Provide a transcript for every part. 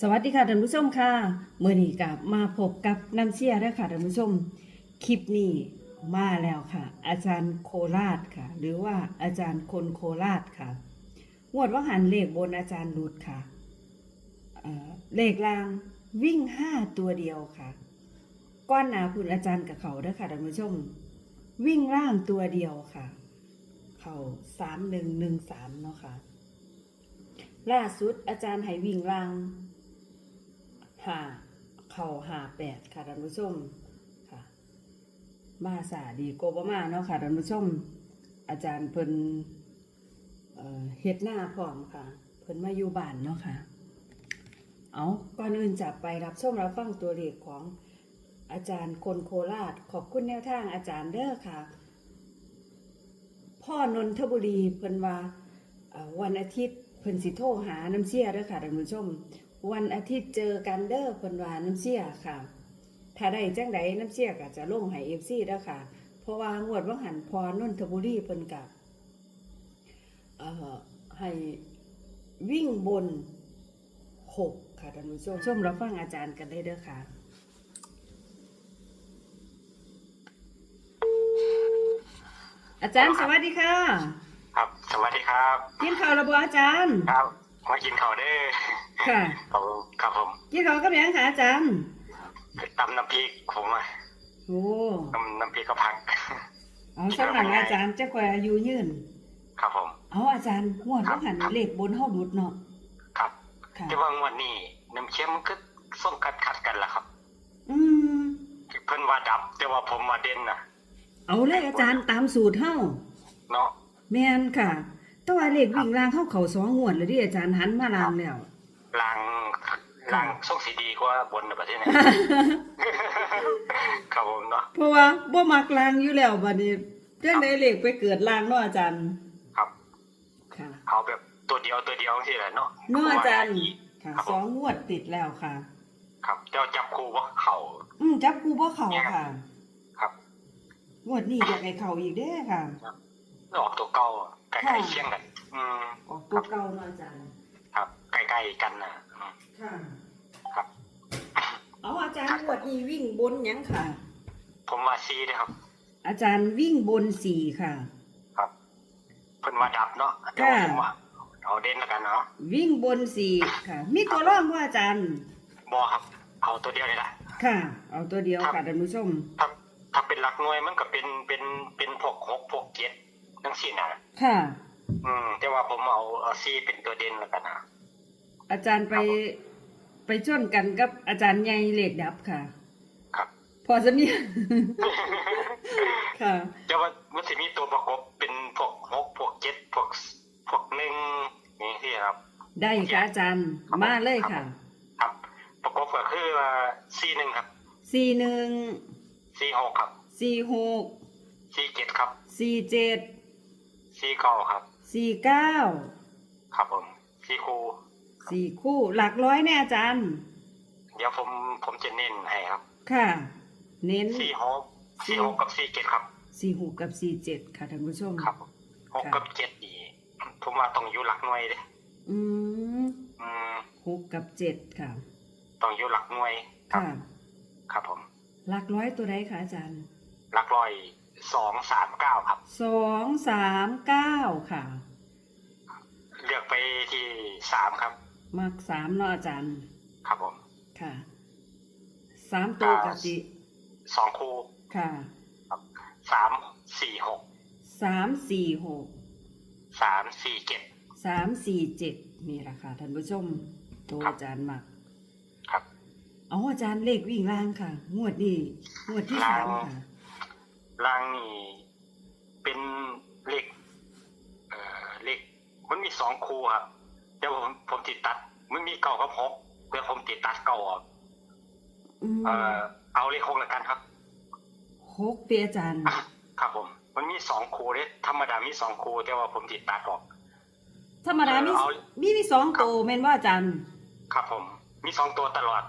สวัสดีค่ะท่านผู้ชมค่ะเมื่อนี้กับมาพบกับน้ำเชียร์ด้วค่ะท่านผู้ชม คลิปนี้มาแล้วค่ะ อาจารย์โคราชค่ะ หรือว่าอาจารย์คนโคราชค่ะงวดว่าหันเลขบนอาจารย์รุดค่ะเเลขลางวิ่งห้าตัวเดียวค่ะ ก้อนหนาคุณอาจารย์กับเขาเด้วยค่ะท่านผู้ชม วิ่งล่างตัวเดียวค่ะ เขาสามหนึ่งหนึ่งสามเนาะค่ะ ล่าสุดอาจารย์ให้วิ่งล่าง หาเข่าหาแปดค่ะท่านผู้ชมค่ะ มาสาดีโกบมาเนาะค่ะท่านผู้ชม อาจารย์เพิ่นเอ่อเฮ็ดหน้าพร้อมค่ะ เพิ่นมาอยู่บ้านเนาะค่ะ เอาก่อนอื่นจะไปรับชมรับฟังตัวเลขของอาจารย์คนโคราช ขอบคุณแนวทางอาจารย์เด้อค่ะ พ่อนนทบุรีเพิ่นว่าวันอาทิตย์เพิ่นสิโทรหาน้ำเชี่ยเด้อค่ะท่านผู้ชม วันอาทิตย์เจอกันเด้อเพิ่นว่าน้ำเชี่ยค่ะ ถ้าได้จังใดน้ำเชี่ยก็จะลงให้ FC เด้อค่ะ เพราะว่างวดว่าหันพอนนทบุรีเพิ่นกับเอ่อให้วิ่งบนหกค่ะท่านผู้ชมชมรับฟังอาจารย์กันได้เด้อค่ะอาจารย์สวัสดีค่ะ ครับ สวัสดีครับ กินข้าวระบอาจารย์ ครับ มากินข้าวเด้อ ค่ะผมครับผมกินข้าวกับหยังค่ะอาจารย์ตำน้ำพริกผมอะโอ้ตำน้ำพริกกระพักเอาสำหรับอาจารย์จะคอยอายุยืน ครับผมเอาอาจารย์งวดว่าหันเลขบนเฮาดุดเนาะครับค่ะที่ว่างวันนี้น้ำเค็มมันก็ส้มกัดขัดกันล่ะครับ อืมเพิ่นว่าดับ แต่ว่าผมมาเด่นน่ะ เอาเลยอาจารย์ตามสูตรเฮาเนาะแม่นค่ะแต่ว่าเลขวิ่งล่างเข้าเขาสองงวดเลยที่อาจารย์หันมาล่างแล้ว ลางลางส่งสีดีกว่าบนในประเทศนี้ครับผมเนาะเพราะว่าบ่มักล่างอยู่แล้วบัดนี้จังไดเลขไปเกิดล่างเนาะอาจารย์ ครับค่ะเอาแบบตัวเดียวตัวเดียวที่แหละเนาะเนาะอาจารย์ค่ะครับสผองมงวดติดแล้วค่ะ ครับเจ้าจับคู่ว่าเข่าอืมจับกูบ่เข้าค่ะ ครับงวดนี้อยากให้เข้าอีกเด้อค่ะออกตัวเก่าใกล้ค่ะๆเคียงกัน อืมออกตัวเก่าเนาะอาจารย์ครับ ใกล้ๆกันนะอืมค่ะ ครับ เอาอาจารย์งวดนี้วิ่งบนหยังค่ะ ผมว่าซีนะครับ อาจารย์วิ่งบนสี่ค่ะ ครับเพิ่นว่าดับเนาะแต่ว่าผมว่าเอาเด่นแล้วกันเนาะวิ่งบนสี่ค่ะ มีตัวร่องว่าอาจารย์ บอครับ เอาตัวเดียวเลยละ ค่ะ เอาตัวเดียวครัค่ะบท่านผู้ชม ถ้าถ้าเป็นหลักหน่วยมันก็เป็นเป็นเป็นพวกหกพวกเจ็ดทั้งสิ้นนะค่ะ อืม แต่ว่าผมเอาเอาซีเป็นตัวเด่นแล้วกันนะ อาจารย์ไปครับไปชนกันกับอาจารย์ใหญ่เหล็กดับค่ะ ครับ พอจะมีค่ะแต่ว่ามันจะมีตัวประกบเป็นพวกหกพวกเจ็ดพวกพวกหนึ่งนี่ที่ครับ ได้ค่ะอาจารย์ครับมาเลยค่ะ ครับ ประกบก็คือซีหนึ่งครับสี่หนึ่งซีหกครับสี่หกซีเจ็ดครับสี่เจ็ดซีเก้าครับสี่เก้าครับผมซีคู สี่คู่หลักร้อยแน่อาจารย์ เดี๋ยวผมผมจะเน้นให้ครับ ค่ะ เน้นซีหกซีหกกับซีเจ็ดครับสี่หกกับสี่เจ็ดค่ะท่านผู้ชมครับหกกับเจ็ดดีผมว่าต้องอยู่หลักหน่วยเลยอืมอืมหกกับเจ็ดค่ะ ต้องอยู่หลักหน่วยครับค่ะครับผม หลักร้อยตัวใดคะอาจารย์ หลักร้อยสองสามเก้าครับสองสามเก้าค่ะ เลือกไปที่สามครับ มักสามเนาะอาจารย์ ครับผมค่ะสามตัวกับสิสองคู่ค่ะสามสี่หกสามสี่หกสามสี่เจ็ดสามสี่เจ็ดนี่แหละค่ะท่านผู้ชมตัวครับอาจารย์มักครับเอาอาจารย์เลขวิ่งล่างค่ะ งวดนี้งวดที่สามค่ะล่างนี่เป็นเลขเอ่อเลขมันมีสองคู่ครับ เดี๋ยวผมผมติดตัด มันมีเก้ากับหกเดี๋ยวผมติดตัดเก้าออกอืมเอ่อเอาเลขหกแล้วกันครับหกเปียอาจารย์ ครับผม มันมีสองคู่เด้ธรรมดามีสองคู่แต่ว่าผมติดตัดออก ธรรมดามีเอามีมีสองตัวแม่นว่าอาจารย์ ครับผม มีสองตัวตลอด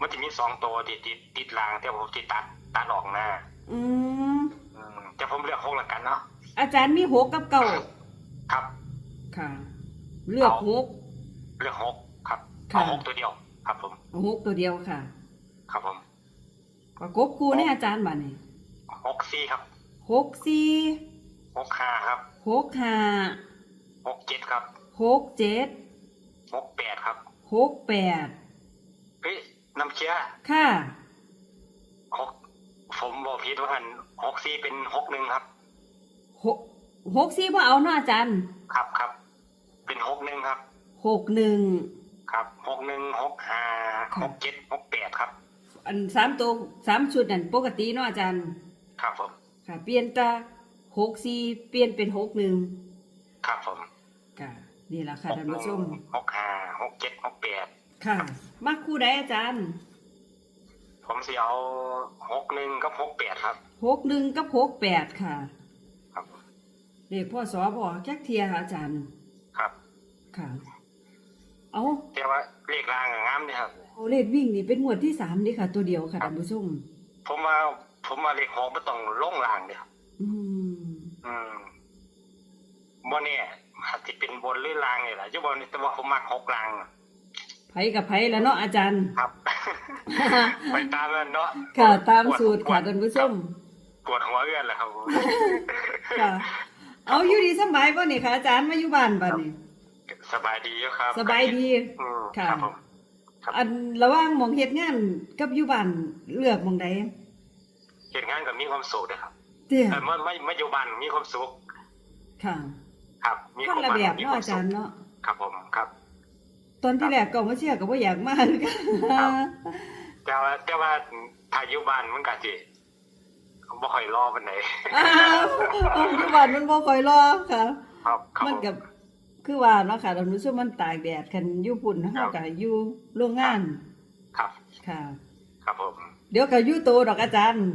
มันจะมีสองตัวติดติดติดราง แต่ผมติดตัดตัดออกหน้า อืมอืมแต่ผมเลือกหกแล้วกันเนาะอาจารย์มีหกกับเก้าครับ ค่ะ เลือกหกเลือกหกครับค่ะเอาหกตัวเดียว ครับผมหกตัวเดียวค่ะ ครับผมประกบคู่ในอาจารย์บัดนี้หกสี่ครับหกสี่หกห้าครับหกห้าหกเจ็ดครับหกเจ็ดหกแปดครับหกแปดเฮ้ยน้ำเชียร์ค่ะหกผมบอกผิดว่าหันหกสี่เป็นหกหนึ่งครับหกหกสี่พ่เอาเนาะอาจารย์ครับครับเป็นห กหนึ่งครับหกหนึ่งครับหกหนึ่งหกห้าค่ะหกเจ็ดหกแปดครับ อันสามตัวสามชุดนั่นปกติเนาะอาจารย์ ครับผมค่ะเปลี่ยนตาหกสี่เปลี่ยนเป็นหกหนึ่งครับผมค่ะนี่แหละค่ะหกท่านหนึ่ผู้งชมหกห้าหกเจ็ดหกแปดค่ะมักคู่ใดอาจารย์ ผมสิเอาหกหนึ่งกับหกแปดครับหกหนึ่งกับหกแปดค่ะ ครับเลขพ่อสอบอกแก๊กเทียค่ะอาจารย์ ครับค่ะ เอาแต่ว่าเลขรางอะงามเนี่ยครับ เอาเลขวิ่งนี่เป็นงวดที่สามนี่ค่ะ ตัวเดียวค่ะท่านผู้ชมผมว่าผมว่าเลขหกไม่ต้องลงรางเนี่ยอืมอืมบ่เนี่ยอาจจะเป็นบนหรือรางนี่แหละจะบอกนี่แต่ว่าผมมักหกรางอะไผกับไผแล้วเนาะอาจารย์ ครับ ไปตามนั้นเนาะค่ะตามสูตรค่ะท่านผู้ชมปวดหัวเอื้อนแหละครับผมค่ะเอาอยู่ดีสำบายป่ะนี่ค่ะอาจารย์มาอยู่บ้านบ้านนี่ สบายดีอยู่ครับสบายดีอืมค่ะครับผมครับอันระหว่างหมองเฮ็ดงานกับอยู่บ้านเลือกหมองใดเห็นงานกับมีความสุขนะครับเตี้ยแต่เมื่อไม่ไม่อยู่บ้านมีความสุขค่ะครับ มีคนละแบบเนาะอาจารย์เนาะครับผมครับ ตอนที่แรกก็มาเชื่อก็บ่อยากมาคือกันครับ แต่ว่าแต่ว่าถ้าอยู่บ้านมันก็สิบ่ค่อยรอปานไหนอ้าวเอาอยู่บ้านมันบ่ค่อยรอค่ะ ครับครับมันผกับ คือว่าเนาะค่ะท่านผู้ชมมันตากแดดคันอยู่พุ่นเฮาก็อยู่โรงงาน ครับ ค่ะ ครับผม เดี๋ยวก็อยู่โตดอกอาจารย์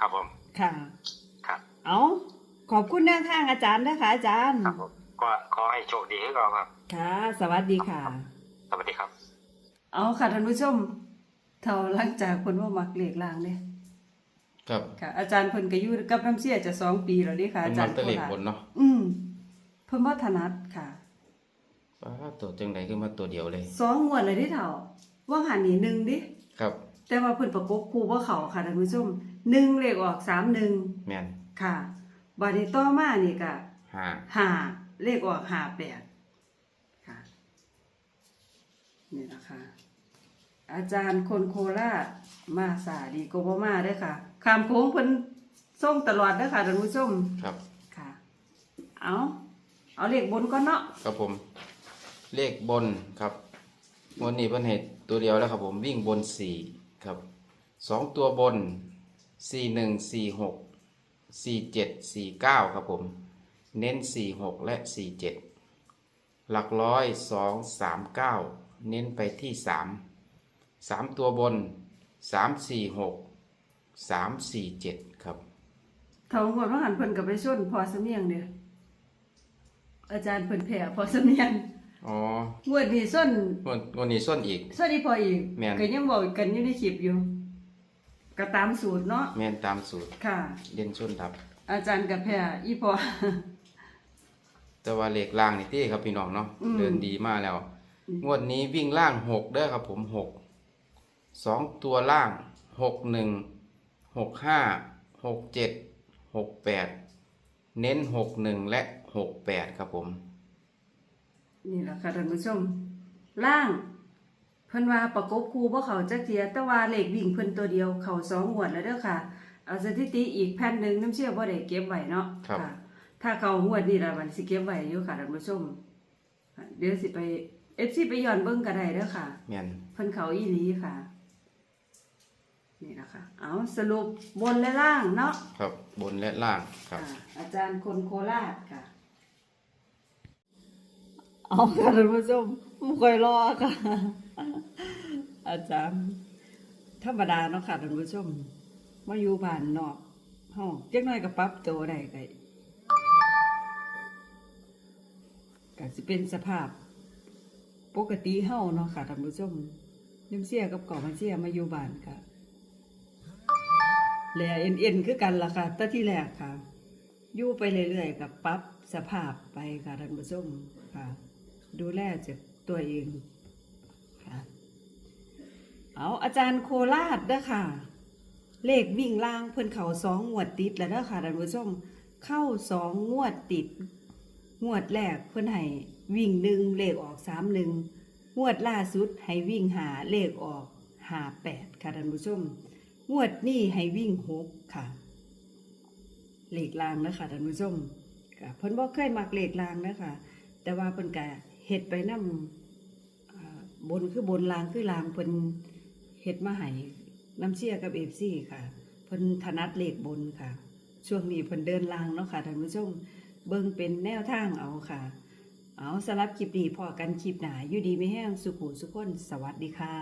ครับผม ค่ะ ครับ เอาขอบคุณแนวทางอาจารย์นะคะอาจารย์ครับผมก็ขอให้โชคดีให้เราครับ ค่ะ สวัสดีค่ะ สวัสดีครับ เอาค่ะท่านผู้ชม เท่าหลังจากเพิ่นว่ามักเลขล่างเนี่ยครับค่ะอาจารย์เพิ่นก็อยู่กับน้ำเสียจะสองปีแล้วเด้ค่ะเป็นอาจามัรนย์ตะเล็กโคราชบนเนาะอืมเพิ่นบ่ถนัดค่ะ ป้าตัวจังไดขึ้นมาตัวเดียวเลยสองงวดเลยเด้เท่าว่าหันนี่หนึ่งดิครับ แต่ว่าเพิ่นประกบคู่บ่เข้าค่ะท่านผู้ชมหนึ่งเลขออกสามหนึ่งแม่นค่ะบัดนี้ต่อมานี่ก็ห้าห้าเลขออกห้าแปดค่ะนี่นะคะอาจารย์คนโคราชมาสาดีโกบ่มาเด้อค่ะคำโค้งเพิ่นส่งตลอดเด้อค่ะท่านผู้ชมครับค่ะ เอาเอาเลขบนก่อนเนาะครับผม เลขบนครับวันนี้เพิ่นเห็ดตัวเดียวแล้วครับผมวิ่งบนสี่ครับสองตัวบนสี่หนึ่งสี่หกสี่เจ็ดสี่เก้าครับผม เน้นสี่หกและสี่เจ็ดหลักร้อยสองสามเก้าเน้นไปที่สามสามตัวบนสามสี่หกสามสี่เจ็ดครับเท่าหัวว่าหันเพิ่นกับไปชนพอสำเนียงเด้ออาจารย์เพิ่นแผ่พอสำเนียง อ๋องวดนี้ส้นวันวันนี้ส้นอีก ส้นอีพออีกแม่น ก็ยังบอกกันอยู่ในคลิปอยู่ก็ตามสูตรเนาะแม่นตามสูตรค่ะ เด่นส้นทับ อาจารย์กับแผ่อีพอ แต่ว่าเลขล่างนี่ที่ครับพี่น้องเนาะอืม เดินดีมากแล้วอืมงวดนี้วิ่งล่างหกเด้อครับผมหกสองตัวล่างหกหนึ่งหกห้าหกเจ็ดหกแปดเน้นหกหนึ่งและหกแปดครับผม นี่แหละค่ะท่านผู้ชม ล่าง เพิ่นว่าประกบคู่บ่เขาจักเทียแต่ว่าเลขวิ่งเพิ่นตัวเดียว เขาสองงวดแล้วเด้อค่ะเอาสถิติอีกแผ่นหนึงน้ำเชื่อบ่ได้เก็บไว้เนาะครับค่ะถ้าเขางวดนี้ล่ะมันสิเก็บไว้อยู่ค่ะท่านผู้ชมเดี๋ยวสิไป FC ไปย้อนเบิ่งก็ได้เด้อค่ะ แม่นเพิ่นเขาอีหลีค่ะ นี่นะคะเอาสรุปบนและล่างเนาะครับบนและล่างครับค่ะอาจารย์คนโคราชค่ะ เอาค่ะท่านผู้ชมไม่ค่อยรอค่ะ อาจารย์ ธรรมดาเนาะค่ะท่านผู้ชมมาอยู่บ้านนอกห้องจักหน่อยก็ปรับโตได้ก็ก็สิเป็นสภาพ ปกติเฮาเนาะค่ะท่านผู้ชมน้ำเสียกับเก่อมาเสียมาอยู่บ้านค่ะแลเอ็นเอ็นคือกันล่ะค่ะแต่ที่แรกค่ะ อยู่ไปเรื่อยๆกับปรับสภาพไปค่ะท่านผู้ชมค่ะ ดูแลจากตัวเองค่ะเอาอาจารย์โคราชเด้อค่ะ เลขวิ่งล่างเพิ่นเข้าสองงวดติดแล้วเด้อค่ะท่านผู้ชมเข้าสองงวดติด งวดแรกเพิ่นให้วิ่งหนึ่งเลขออกสามหนึ่งงวดล่าสุดให้วิ่งหาเลขออกหาแปดค่ะท่านผู้ชม งวดนี้ให้วิ่งหกค่ะ เลขลางนะคะท่านผู้ชมก็เพิ่นบ่เคยมักเลขลางนะคะแต่ว่าเพิ่นก็ เฮ็ดไปนำอ่าบนคือบนลางคือลางเพิ่นเฮ็ดมาให้น้ำเชี่ยกับ FC ค่ะเพิ่นถนัดเลขบนค่ะ ช่วงนี้เพิ่นเดินลางเนาะค่ะท่านผู้ชมเบิ่งเป็นแนวทางเอาค่ะ เอาสำหรับคลิปนี้พอกันคลิปหนาอยู่ดีไม่แห้งสุขุสุขคนสวัสดีค่ะ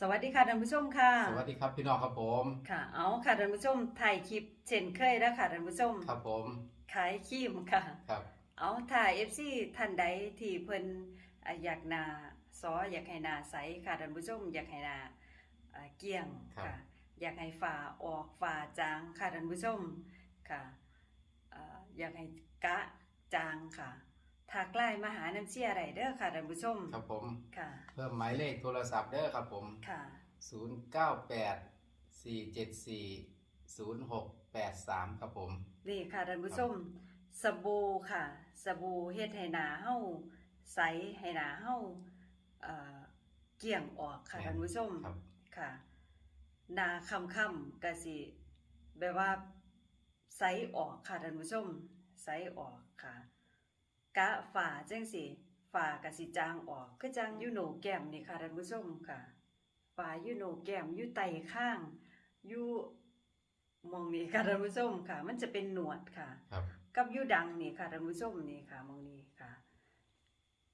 สวัสดีค่ะท่านผู้ชมค่ะ สวัสดีครับพี่น้องครับผม ค่ะ เอาค่ะท่านผู้ชมถ่ายคลิปเช่นเคยแล้วค่ะท่านผู้ชม ครับผม ขายครีมค่ะ ครับ เอาถ่าย FC ท่านใดที่เพิ่นอ่าอยากหนาซออยากให้หนาใสค่ะท่านผู้ชมอยากให้หนาอ่าเกลี้ยงค่ะ อยากให้ฝ่าออกฝ่าจางค่ะท่านผู้ชมค่ะอ่าอยากให้กะจางค่ะถ้ากล้มาหาน้ำเชี่ยไรเด้อค่ะท่านผู้ชมครับผม ค่ะ เพิ่มหมายเลขโทรศัพท์เด้อครับผม ค่ะ 098 474 0683ครับผม นี่ค่ะท่านผู้ชมสบู่ค่ะสบู่เฮ็ดให้หนาเฮาใสให้หนาเฮาเอ่อเกลี่ยงออกค่ะแม่นท่านผู้ชมครับ ค่ะหนาคำคำๆกะสิแบบว่าใสออกค่ะท่านผู้ชมใสออกค่ะ กะฝ่าจังสิฝ่ากะสิจางออกคือจังอยูโหนแก้มนี่ค่ะท่านผู้ชมค่ะฝ่าอยูโหนแก้มอยู่ไตข้าง อยู่ มองนี้ค่ะท่านผู้ชมค่ะ มันจะเป็นหนวดค่ะ ครับกับยูดังนี่ค่ะท่านผู้ชมนี่ค่ะมองนี้ค่ะ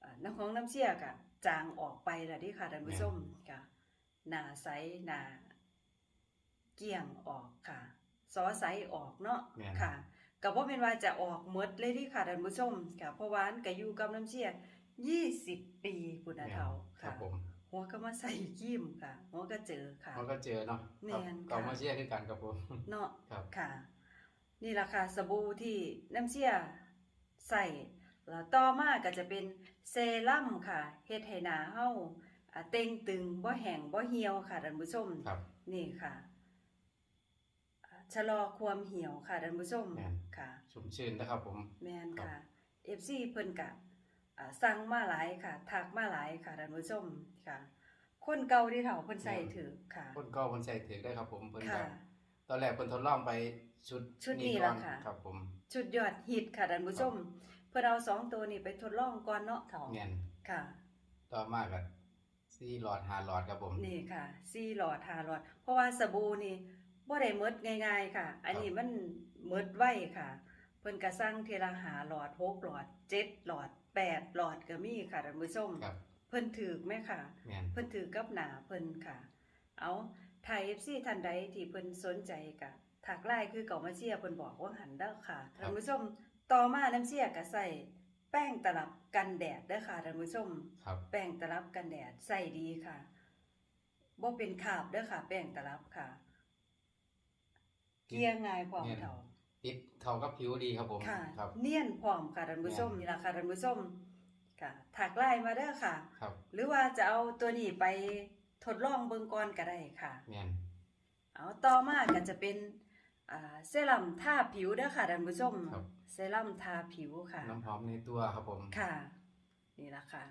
อ่าน้ำของน้ำเชี่ยกะจางออกไปแล้วดิค่ะท่านผู้ชมค่ะหนาใสหนาเกี่ยงออกค่ะซอใสออกเนาะแม่นค่ะกับว่าเป็นว่าจะออกหมดเลยดิค่ะท่านผู้ชมค่ะเพราะว่าอันก็อยู่กับน้ำเชี่ยยี่สิบปีปุณณเทาครัค่ะบผม หัวก็มาใส่ยิ้มค่ะ หัวก็เจอค่ะ เขาก็เจอเนาะแม่นครับค่ะก็มาเชียร์คือกันครับผม เนาะครับ ค่ะ นี่ราคาสบู่ที่น้ำเชี่ยใส่แล้วต่อมาก็จะเป็นเซรั่มค่ะเฮ็ดให้หน้าเฮาอ่าเต่งตึงบ่แห้งบ่เหี่ยวค่ะท่านผู้ชม ครับ นี่ค่ะอ่าชะลอความเหี่ยวค่ะท่านผู้ชมแม่น ค่ะ ชุ่มชื่นนะครับผม แม่นครับค่ะ FC เพิ่นกะอ่า สั่งมาหลายค่ะทักมาหลายค่ะท่านผู้ชมค่ะ คนเก่าที่เฒ่าเพิ่นใส่ถือค่ะ คนก็คนใส่ถือได้ครับผมเพิ่นค่ะก็ตอนแรกเพิ่นทดลองไปชุดชุดนี้ก่อล่ะค่ะ ครับผม ชุดยอดฮิตค่ะท่านผู้ชม เพื่อเอาสองตัวนี้ไปทดลองก่อนเนาะเถาเงียนค่ะ ต่อมากับซี่หลอดหาหลอดครับผม นี่ค่ะซี่หลอดหาหลอด เพราะว่าสบู่นี่บ่ได้หมดง่ายๆค่ะ อันนี้มันหมดไว้ค่ะ เพิ่นก็สั่งทีละหาหลอดหกหลอดเจ็ดหลอด แปดหลอดก็มีค่ะท่านผู้ชมครับเพิ่นถือไหมค่ะเงียนเพิ่นถือกับหนาเพิ่นค่ะ เอาไทย FC ท่านใดที่เพิ่นสนใจกะถักไลน์คือเก่ามาเชียร์เพิ่นบอกว่าหันเด้อค่ะท่านผู้ชมต่อมาน้ำเชียร์ก็ใส่แป้งตลับกันแดดเด้อค่ะท่านผู้ชม ครับ แป้งตลับกันแดดใส่ดีค่ะบ่เป็นคราบเด้อค่ะ แป้งตลับค่ะ เกลี่ยง่ายพร้อมเท่า ติดเท่ากับผิวดีครับผมค่ะ ครับ เนียนพร้อมค่ะท่านผู้ชมแม่นนี่ล่ะค่ะท่านผู้ชมค่ะถักไลน์มาเด้อค่ะ ครับหรือว่าจะเอาตัวนี้ไปทดลองเบิ่งก่อนก็ได้ค่ะเงียนเอาต่อมาก็จะเป็นอ่าเซรั่มทาผิวเด้อค่ะท่านผู้ชมครับเซรั่มทาผิวค่ะ น้ำหอมในตัวครับผม ค่ะ นี่ละค่ะ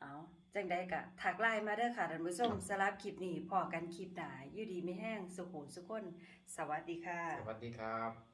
เอา จังใดกะถักไลน์มาเด้อค่ะท่านผู้ชมสลับคลิปนี้พอกันคลิปหนาอยู่ดีไม่แห้งสุขุสุขคน สวัสดีค่ะ สวัสดีครับ